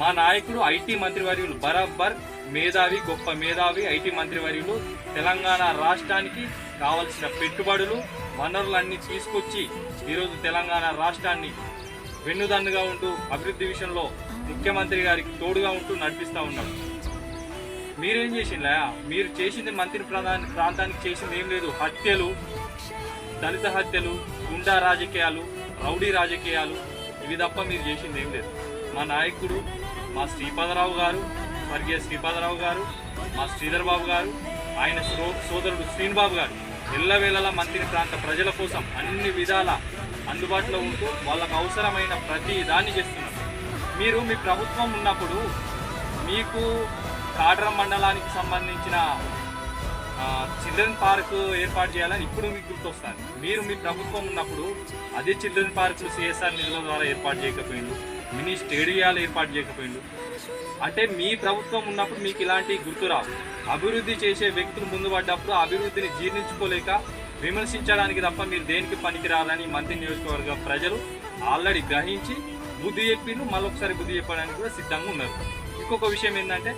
మా నాయకుడు ఐటీ మంత్రివర్యులు బరాబర్ మేధావి గొప్ప మేధావి ఐటీ మంత్రివర్యులు. తెలంగాణ రాష్ట్రానికి కావలసిన పెట్టుబడులు వనరులన్నీ తీసుకొచ్చి ఈరోజు తెలంగాణ రాష్ట్రాన్ని వెన్నుదన్నుగా ఉంటూ అభివృద్ధి విషయంలో ముఖ్యమంత్రి గారికి తోడుగా ఉంటూ నడిపిస్తూ ఉన్నాడు మీరేం చేసిందా మీరు చేసింది మంత్రి ప్రధాని ప్రాంతానికి చేసింది ఏం లేదు. హత్యలు దళిత హత్యలు గుండా రాజకీయాలు రౌడీ రాజకీయాలు ఇవి తప్ప మీరు చేసింది ఏం లేదు. మా నాయకుడు మా శ్రీపాదరావు గారు స్వర్గీయ శ్రీపాదరావు గారు మా శ్రీధర్ బాబు గారు ఆయన సోదరుడు శ్రీనిబాబు గారు ఎల్లవేళలా మంత్రి ప్రాంత ప్రజల కోసం అన్ని విధాల అందుబాటులో ఉంటూ వాళ్ళకు అవసరమైన ప్రతి దాన్ని చేస్తున్నారు. మీరు మీ ప్రభుత్వం ఉన్నప్పుడు మీకు కాడ్రం మండలానికి సంబంధించిన చిల్డ్రన్ పార్క్ ఏర్పాటు చేయాలని ఇప్పుడు మీకు గుర్తొస్తారు మీరు మీ ప్రభుత్వం ఉన్నప్పుడు అదే చిల్డ్రన్ పార్క్ సిఎస్ఆర్ నిధుల ద్వారా ఏర్పాటు చేయకపోయింది. మినీ స్టేడియాలు ఏర్పాటు చేయకపోయిండు. అంటే మీ ప్రభుత్వం ఉన్నప్పుడు మీకు ఇలాంటి గుర్తురావు అభివృద్ధి చేసే వ్యక్తులు ముందు పడ్డప్పుడు అభివృద్ధిని జీర్ణించుకోలేక విమర్శించడానికి తప్ప మీరు దేనికి పనికిరాలని మంత్రి నియోజకవర్గ ప్రజలు ఆల్రెడీ గ్రహించి బుద్ధి చెప్పిండు మళ్ళొకసారి బుద్ధి చెప్పడానికి కూడా సిద్ధంగా ఉన్నారు. ఇంకొక విషయం ఏంటంటే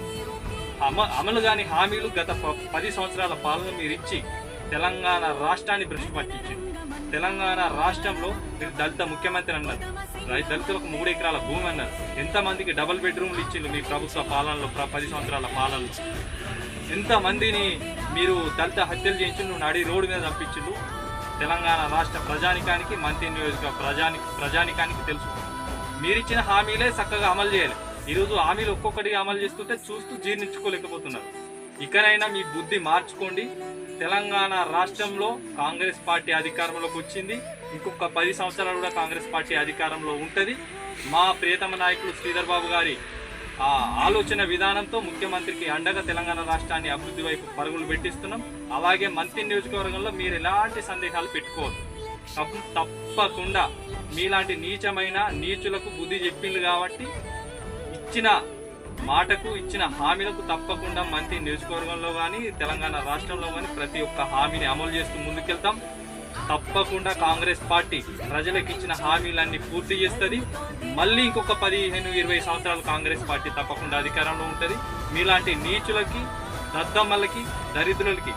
అమ అమలు కాని హామీలు గత ప- పది సంవత్సరాల పాలన మీరు ఇచ్చి తెలంగాణ రాష్ట్రాన్ని భ్రష్టు పట్టించింది. తెలంగాణ రాష్ట్రంలో మీరు దళిత ముఖ్యమంత్రి అన్నారు. దళితులకు మూడు ఎకరాల భూమి అన్నారు. ఎంతమందికి డబుల్ బెడ్రూమ్లు ఇచ్చిండ్రు మీ ప్రభుత్వ పాలనలో ప్ర- పది సంవత్సరాల పాలనలో? ఎంతమందిని మీరు దళిత హత్యలు చేయించిండు నడి రోడ్డు మీద తప్పించిండు తెలంగాణ రాష్ట్ర ప్రజానికానికి మంత్రి నియోజక ప్రజాని ప్రజానికానికి తెలుసు. మీరిచ్చిన హామీలే చక్కగా అమలు చేయాలి. ఈరోజు హామీలు ఒక్కొక్కటిగా అమలు చేస్తుంటే చూస్తూ జీర్ణించుకోలేకపోతున్నారు. ఇకనైనా మీ బుద్ధి మార్చుకోండి. తెలంగాణ రాష్ట్రంలో కాంగ్రెస్ పార్టీ అధికారంలోకి వచ్చింది. ఇంకొక పది సంవత్సరాలు కూడా కాంగ్రెస్ పార్టీ అధికారంలో ఉంటుంది. మా ప్రియతమ నాయకుడు శ్రీధర్ బాబు గారి ఆ ఆలోచన విధానంతో ముఖ్యమంత్రికి అండగా తెలంగాణ రాష్ట్రాన్ని అభివృద్ధి వైపు పరుగులు పెట్టిస్తున్నాం. అలాగే మంత్రి నియోజకవర్గంలో మీరు ఎలాంటి సందేహాలు పెట్టుకోవద్దు. తప్పకుండా మీలాంటి నీచమైన నీచులకు బుద్ధి చెప్పింది కాబట్టి ఇచ్చిన మాటకు ఇచ్చిన హామీలకు తప్పకుండా మంత్రి నియోజకవర్గంలో కానీ తెలంగాణ రాష్ట్రంలో కానీ ప్రతి ఒక్క హామీని అమలు చేస్తూ ముందుకెళ్తాం. తప్పకుండా కాంగ్రెస్ పార్టీ ప్రజలకు ఇచ్చిన హామీలన్నీ పూర్తి చేస్తుంది. మళ్ళీ ఇంకొక పదిహేను ఇరవై సంవత్సరాలు కాంగ్రెస్ పార్టీ తప్పకుండా అధికారంలో ఉంటుంది. మీలాంటి నీచులకి దద్దమ్మలకి దరిద్రులకి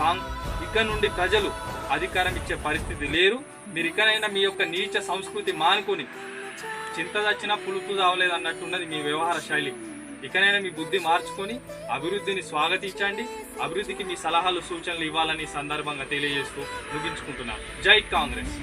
కాంగ్ ఇక్కడ నుండి ప్రజలు అధికారం ఇచ్చే పరిస్థితి లేరు. మీరు ఇకనైనా మీ యొక్క నీచ సంస్కృతి మానుకొని చింత దచ్చినా పులుపు రావలేదు అన్నట్టున్నది మీ వ్యవహార శైలి. ఇకనైనా మీ బుద్ధి మార్చుకొని అభివృద్ధిని స్వాగతించండి. అభివృద్ధికి మీ సలహాలు సూచనలు ఇవ్వాలని సందర్భంగా తెలియజేస్తూ ముగించుకుంటున్నాను జై కాంగ్రెస్.